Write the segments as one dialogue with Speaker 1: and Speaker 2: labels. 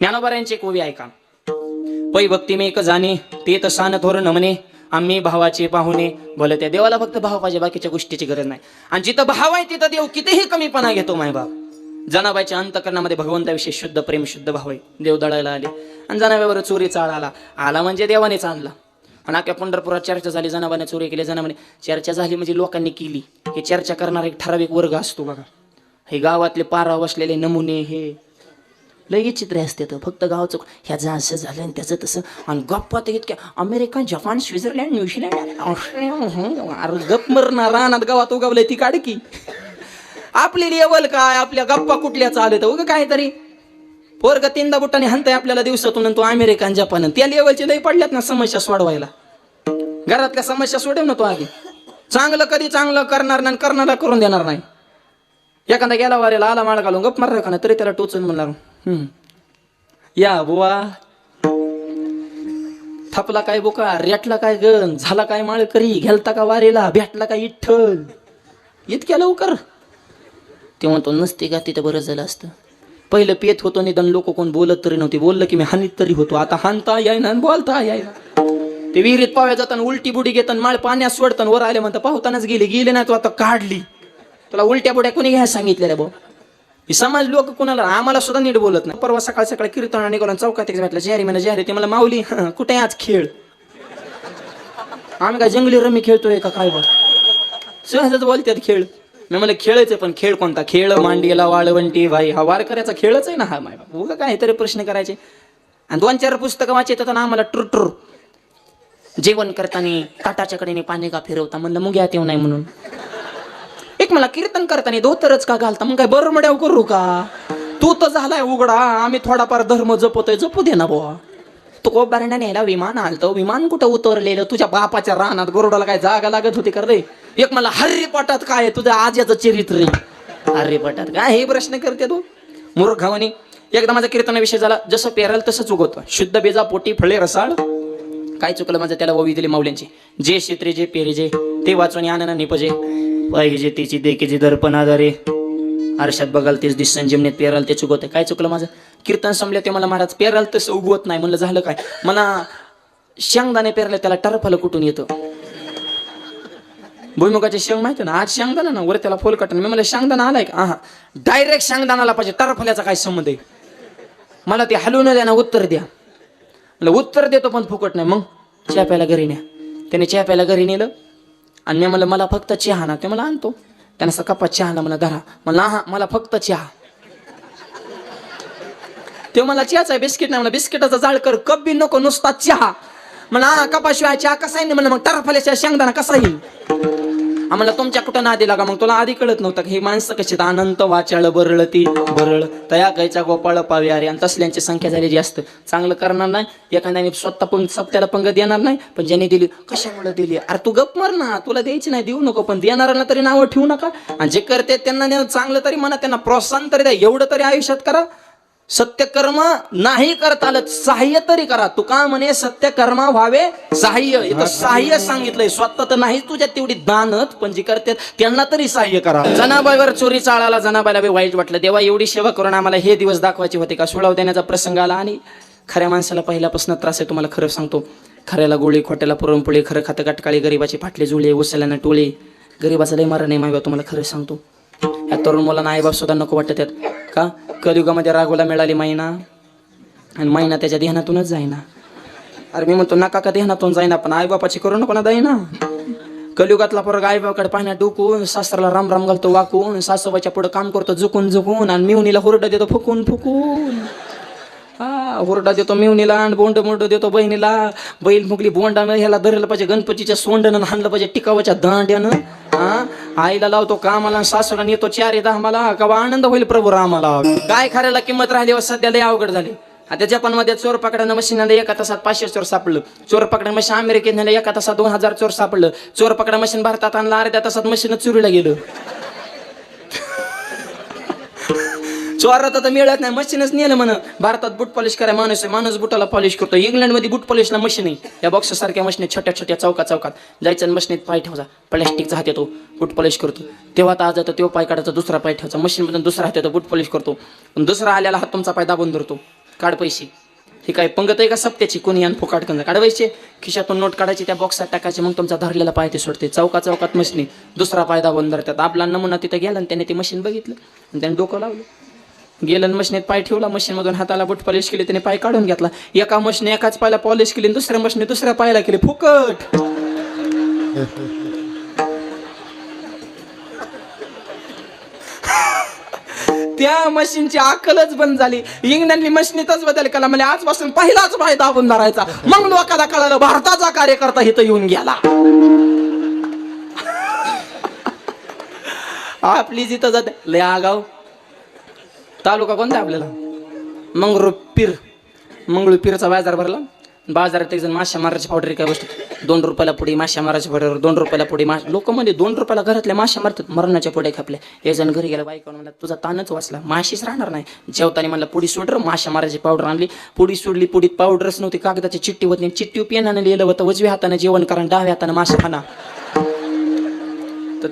Speaker 1: ज्ञानोबऱ्यांचे कोवी ऐका. पै भक्ती मी एक जाणे ते तर थोर नमने आम्ही भावाचे पाहुणे भले त्या देवाला फक्त भाव पाहिजे बाकीच्या गोष्टीची गरज नाही. आणि जिथं भाव आहे तिथं देव कितीही कमीपणा घेतो माय बाप. जनाबाईच्या अंतकरणामध्ये भगवंताविषयी शुद्ध प्रेम शुद्ध भाव आहे. देव दळायला आले. आणि जनाबाईवर चोरी चाळ आला आला म्हणजे देवानेच आणला. पण अख्या पंढरपुरात चर्चा झाली जनाबाने चोरी केली जनाबाने चर्चा झाली म्हणजे लोकांनी केली. हे चर्चा करणारा एक ठराविक वर्ग असतो बघा. हे गावातले पारा बसलेले नमुने हे. लय चित्र असते तर फक्त गावचं ह्याचं असं झालं आणि त्याचं तसं. आणि गप्पा तर इतक्या America Japan Switzerland New Zealand Australia अरे गप मरणार रानात गावात उगवलंय ती काढ की आपली लेवल काय? आपल्या गप्पा कुठल्या चालत? उग काहीतरी पोरग तीनदा बुटाने हनताय आपल्याला दिवसातून तो अमेरिका आणि जपान त्या लेवलचे लई पडल्यात ना समस्या सोडवायला. घरातल्या समस्या सोडव ना तो आधी. चांगलं कधी चांगलं करणार नाही आणि करणारा करून देणार नाही. एखादा गेला वारेला आला माळ घालून गप मारला का तरी त्याला टोचून म्हणणार या बुवा. थपला काय बोका रेटला काय गण झाला काय माळ करी घेलता का वारेला भेटला काय इठ्ठल. इतक्या लवकर? तेव्हा तो नसते का तिथं बरं झालं असतं? पहिलं पेत होतो निदान लोक कोण बोलत तरी नव्हते. बोललं की मी हानीत तरी होतो. आता हानता यायना आणि बोलता यायना ते विहिरीत पाव्या जाताना उलटी बुडी घेताना माळ पाण्यात सोडताना वर आले म्हणतात पाहतानाच गेले गेले नाही तू आता काढली. तुला उलट्या बुड्या कोणी घ्यायला सांगितलेल्या भाऊ हे समाज लोक कोणाला आम्हाला सुद्धा नीट बोलत नाही. परवा सकाळ सकाळी कीर्तन निघाला चौकात एक भेटलं जारी म्हणा जारी. ते मला माऊली कुठे आहे आज खेळ? आम्ही काय जंगली रमी खेळतोय का काय बघ सहजच बोलतात खेळ. मी मला खेळायचं पण खेळ कोणता? खेळ मांडीला वाळवंटी भाई हा वार करायचा खेळच आहे ना हा माय उगा काहीतरी प्रश्न करायचे. आणि दोन चार पुस्तकं वाचायचं ना आम्हाला टुर टुर जेवण करताना ताटाच्या कडेने पाणी का फिरवता? म्हणलं मुग्यात येऊ नाही म्हणून. एक मला कीर्तन करताना धोतरच का घालता? मग काय बरं मड्याव करू का? तू तर झालाय उघडा. आम्ही थोडाफार धर्म जपतोय. जपू दे ना बुवा. तू कोबारण्या न्यायला विमान आलतं विमान कुठं उतरलेलं? तुझ्या बापाच्या रानात गरुडाला काय जागा लागत होती कर रे? एक मला हर्री पाटात काय आहे? तुझ्या आज्याचं चरित्र आहे. पाटात काय? हे प्रश्न करते तू. मूर्खावानी एकदा माझा कीर्तनाविषयी झाला. जसं पेराल तसंच उगवतं. शुद्ध बेजा पोटी फळे रसाळ. काय चुकलं माझं? त्याला ओवी दिली माऊल्यांची जे क्षेत्रे जे पेरे जे ते वाचून आनंद निपजे. पाहिजे तिची देखीची दर्पणाधारे आरशात बघाल तेच दिसन जिमनेत पेराल ते चुकवत काय चुकलं माझं? कीर्तन संपलं ते मला महाराज पेराल तसं उगवत नाही. म्हणलं झालं काय? मला शेंगदाणे पेरले त्याला टरफलं कुठून येतं? भुईमुगाचे शेंग माहिती ना? आज शेंगदाणा ना? वर त्याला फुल कटन. मी मला शेंगदाणा आलाय का? हा डायरेक्ट शेंगदाणाला पाहिजे. टरफल्याचा काय संबंध आहे? मला ते हलवून द्या ना उत्तर द्या. म्हणलं उत्तर देतो पण फुकट नाही. मग चहा प्यायला घरी न्या. त्याने चहा प्यायला घरी नेलं. आणि मी म्हणलं मला फक्त चहा ना. ते मला आणतो त्यानं असं चहा ना मला धरा मला हा मला फक्त चहा. ते मला चहाचा आहे बिस्किट नाही मला बिस्किटाचा जाळ कर कप बी नको नुसता चहा. म्हणा हा कपाशिवाय चहा कसा येईल म्हणलं मग टरफल्याच्या शेंगदाणा कसा येईल? आम्हाला तुमच्या कुठं नादी लागा? मग तुला आधी कळत नव्हतं हे माणसं कशी अनंत वाचाळ बरळ ती बरळ. तया गायचा गोपाळ पावी अरे आणि तसल्यांची संख्या झाली जास्त चांगलं करणार नाही एखाद्याने स्वतः पण सप्त्याला पंगत देणार नाही पण ज्याने दिली कशामुळे दिली? अरे तू गप मर ना तुला द्यायची नाही देऊ नको पण देणाऱ्यांना तरी नावं ठेवू नका. आणि जे करते त्यांना चांगलं तरी म्हणा त्यांना प्रोत्साहन तरी द्या एवढं तरी आयुष्यात करा. सत्यकर्म नाही करता आलं सहाय्य तरी करा. तू का म्हणे सत्यकर्म व्हावे सहाय्य. इथं सहाय्य सांगितलंय. स्वतः तर नाही तुझ्या तेवढी दानत पण जी करते त्यांना तरी सहाय्य करा. जनाबाईवर चोरी चाळाला जनाबाईला बी वाईट वाटलं. देवा एवढी सेवा करून आम्हाला हे दिवस दाखवायचे होते का? सोडाव देण्याचा प्रसंग आला आणि खऱ्या माणसाला पहिल्यापासून त्रास आहे तुम्हाला खरं सांगतो. खऱ्याला गोळी खोट्याला पुरणपोळी खरं खातं गटकाळी गरीबाची फाटले जुळे उसल्यानं टोळे गरीबाचा लय मारा नाही माहिती तुम्हाला खरं सांगतो. या तरुण मुलांना आईबाप सुद्धा नको वाटत त्यात का? कलियुगामध्ये राघोला मिळाली मैना. आणि मैना त्याच्या ध्यानातूनच जाईना. अरे मी म्हणतो नका का ध्यानातून जाईना पण आईबापाची करू नको ना जाईना कलियुगातला पोरग आईबाबाकडे पाण्यात डुकून सासऱ्याला राम राम घालतो वाकून सासूबाईच्या पुढे काम करतो झुकून झुकून आणि मिवणीला हुरडा देतो फुकून फुकून. हा हुरडा देतो मिवणीला आणि बोंड बोंड देतो बहिणीला. बैल मुगली बोंडानं ह्याला धरलं पाहिजे गणपतीच्या सोंडनं हाणलं पाहिजे टिकावाच्या दांड्यानं. हा? आईला लावतो कामाला सासूला नेतो चार दहा का आनंद होईल प्रभू रामाला. काय खऱ्याला किंमत राहिली व सध्या लय अवघड झाली. आता जपानमध्ये चोर पकडानं मशीन एका तासात पाचशे चोर सापडलं. चोर पकडा मशीन अमेरिकेत नेलं एका तासात दोन हजार चोर सापडलं. चोर पकडा मशीन भारतात आणलं अर्ध्या तासात मशीन चोरीला गेलं. चोरात आता मिळत नाही मशीनच नेलं म्हण. भारतात बूट पॉलिश करा माणूस आहे माणूस बुटाला पॉलिश करतो. इंग्लंडमध्ये बूट पॉलिशला मशीन आहे. या बॉक्ससारख्या मशीन छोट्या छोट्या चौका चौकात. जायचं मशीनीत पाय ठेवचा प्लॅस्टिकचा हात येतो बूट पॉलिश करतो. तेव्हा आता आज जातो तेव्हा पाय काढायचा दुसरा पाय ठेवायचा. मशीनमधून दुसरा हात येतो बूट पॉलिश करतो. पण दुसरा आलेला हात तुमचा पाय दाबून धरतो. काढ पैसे. हे काय पंगत आहे का सप्त्याची? कोणी आणि फुकाट कंद. काढवायचे. खिशातून नोट काढायची त्या बॉक्सात टाकायचे मग तुमचा धरलेला पाय ते सोडते. चौका चौकात मशीन दुसरा पाय दाबून धरतात. आपला नमुना तिथं गेला आणि त्याने ते मशीन बघितलं आणि त्याने डोकं लावलं. गेलं मशीनीत पाय ठेवला मशीनमधून हाताला बुट पॉलिश केली त्याने पाय काढून घेतला. एका मशीने एकाच पायला पॉलिश केली दुसऱ्या मशीने दुसऱ्या पायला केली. फुकट! त्या मशीनची अकलच बंद झाली. इंग्लंडली मशीनीतच बदल केला. म्हणजे आजपासून पहिलाच पाय दाबून धरायचा मग लोकांना कळालं भारताचा कार्यकर्ता इथं येऊन गेला. आपली जिथं जाते लय आगाव. तालुका कोणता आपल्याला? मंगरुपीर मंगळूपीरचा बाजार भरला. बाजारात एक जण माश्या मारायची पावडर काय गोष्ट? दोन रुपयाला पुढे माश्या मारायच्या पावडर दोन रुपयाला पुढे माश लोक म्हणजे दोन रुपयाला घरातल्या माश्या मारतात मरणाच्या पुढे खापल्या. एक जण घरी गेला बाईक म्हणला तुझा तानच वाचला माशीच राहणार नाही. जेवताना म्हणला पुढी सोडर माश्या मारायची पावडर आणली. पुढी सोडली पुढीत पावडरच नव्हती कागदाची चिठ्ठी होती चिठ्ठी पेनानं लिहिलं होतं उजव्या हाताने जेवण करा डाव्या हाताने माश्या खाना. तर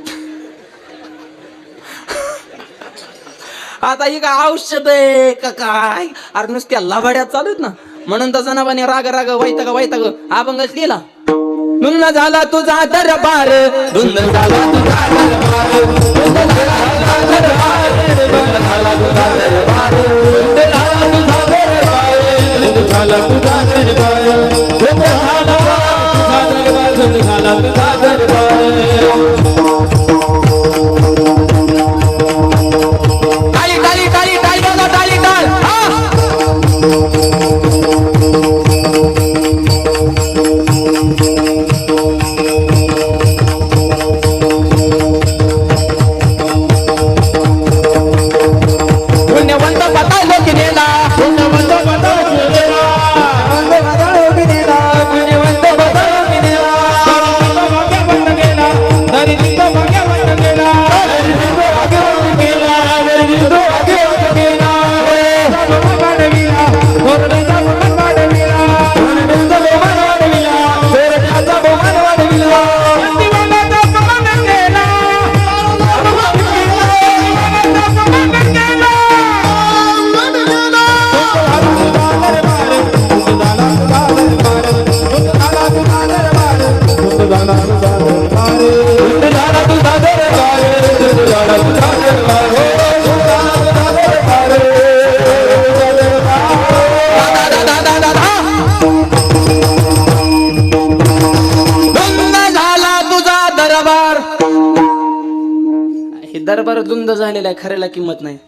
Speaker 1: आता ही काय औषध आहे का काय? अरे नुसत्या लभाड्यात चालूत ना. म्हणून तर जनाबाने राग राग वाईता का वाईता ग अभंगच लिहिला. झाला तुझा धुंद झाला तुझा दरबार धुंद झाला तुझा दरबार दंग झालेला आहे खऱ्याला किंमत नाही.